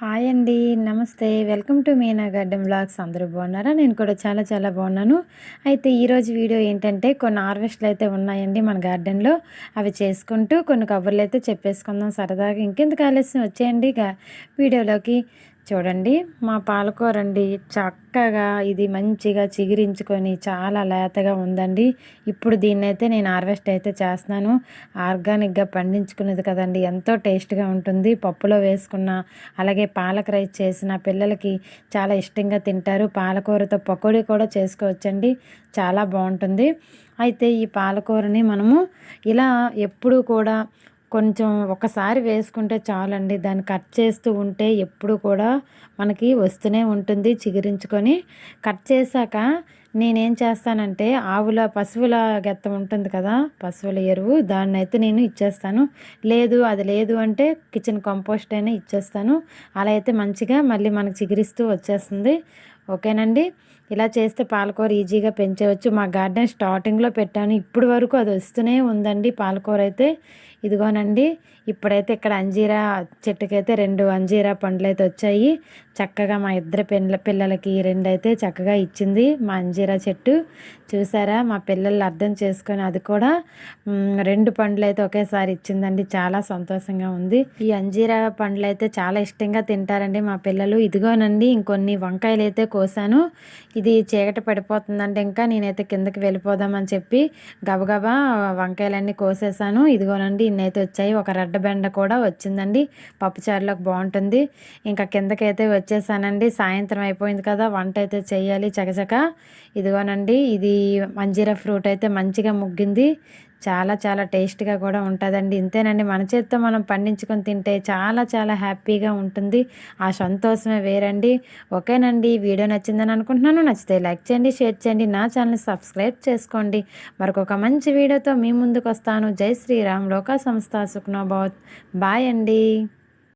Hi అండి నమస్తే. Welcome to Meena garden blogs అందరూ బాగున్నారా? నేను కూడా చాలా చాలా బాగున్నాను. అయితే ఈరోజు వీడియో ఏంటంటే కొన్ని హార్వెస్ట్లు అయితే ఉన్నాయండి మన గార్డెన్లో. అవి చేసుకుంటూ కొన్ని కబుర్లు అయితే చెప్పేసుకుందాం సరదాగా. ఇంకెందుకు ఆలస్యం? వచ్చేయండి వీడియోలోకి. చూడండి మా పాలకూర అండి చక్కగా ఇది మంచిగా చిగిరించుకొని చాలా లేతగా ఉందండి. ఇప్పుడు దీన్నైతే నేను హార్వెస్ట్ అయితే చేస్తున్నాను. ఆర్గానిక్గా పండించుకునేది కదండి ఎంతో టేస్ట్గా ఉంటుంది. పప్పులో వేసుకున్న అలాగే పాలక రైస్ చేసిన పిల్లలకి చాలా ఇష్టంగా తింటారు. పాలకూరతో పకోడీ కూడా చేసుకోవచ్చండి. చాలా బాగుంటుంది. అయితే ఈ పాలకూరని మనము ఇలా ఎప్పుడూ కూడా కొంచెం ఒకసారి వేసుకుంటే చాలండి. దాన్ని కట్ చేస్తూ ఉంటే ఎప్పుడు కూడా మనకి వస్తూనే ఉంటుంది చిగురించుకొని. కట్ చేశాక నేనేం చేస్తానంటే ఆవుల పశువుల గెత్తం ఉంటుంది కదా పశువుల ఎరువు దాన్ని అయితే నేను ఇచ్చేస్తాను. లేదు అది లేదు అంటే కిచెన్ కంపోస్ట్ అయినా ఇచ్చేస్తాను. అలా అయితే మంచిగా మళ్ళీ మనకు చిగురిస్తూ వచ్చేస్తుంది. ఓకేనండి? ఇలా చేస్తే పాలకూర ఈజీగా పెంచవచ్చు. మా గార్డెన్ స్టార్టింగ్లో పెట్టాను. ఇప్పుడు వరకు అది వస్తూనే ఉందండి పాలకూర అయితే. ఇదిగోనండి ఇప్పుడైతే ఇక్కడ అంజీరా చెట్టుకైతే రెండు అంజీరా పండ్లు అయితే వచ్చాయి. చక్కగా మా ఇద్దరు పిల్ల పిల్లలకి రెండు అయితే చక్కగా ఇచ్చింది మా అంజీరా చెట్టు. చూసారా? మా పిల్లలు అర్థం చేసుకొని అది కూడా రెండు పండ్లు అయితే ఒకేసారి ఇచ్చిందండి. చాలా సంతోషంగా ఉంది. ఈ అంజీరా పండ్లు అయితే చాలా ఇష్టంగా తింటారండి మా పిల్లలు. ఇదిగోనండి ఇంకొన్ని వంకాయలు అయితే కోసాను. ఇది చీకటి పడిపోతుందంటే ఇంకా నేనైతే కిందకి వెళ్ళిపోదామని చెప్పి గబగబా వంకాయలన్నీ కోసేసాను. ఇదిగోనండి ఇన్నైతే వచ్చాయి. ఒక రెడ్డ బెండ కూడా వచ్చిందండి. పప్పుచారులోకి బాగుంటుంది. ఇంకా కిందకైతే వచ్చేసానండి. సాయంత్రం అయిపోయింది కదా వంట అయితే చేయాలి చకచక. ఇదిగోనండి ఇది మంజీరా ఫ్రూట్ అయితే మంచిగా ముగ్గింది. చాలా చాలా టేస్ట్గా కూడా ఉంటుందండి. ఇంతేనండి మన చేత్తో మనం పండించుకొని తింటే చాలా చాలా హ్యాపీగా ఉంటుంది. ఆ సంతోషమే వేరండి. ఓకేనండి వీడియో నచ్చిందని అనుకుంటున్నాను. నచ్చితే లైక్ చేయండి షేర్ చేయండి. నా ఛానల్ని సబ్స్క్రైబ్ చేసుకోండి. మరొక మంచి వీడియోతో మీ ముందుకు వస్తాను జై శ్రీరామ్ లోకా సంస్థ సుఖ్నోభవత్ బాయ్ అండి.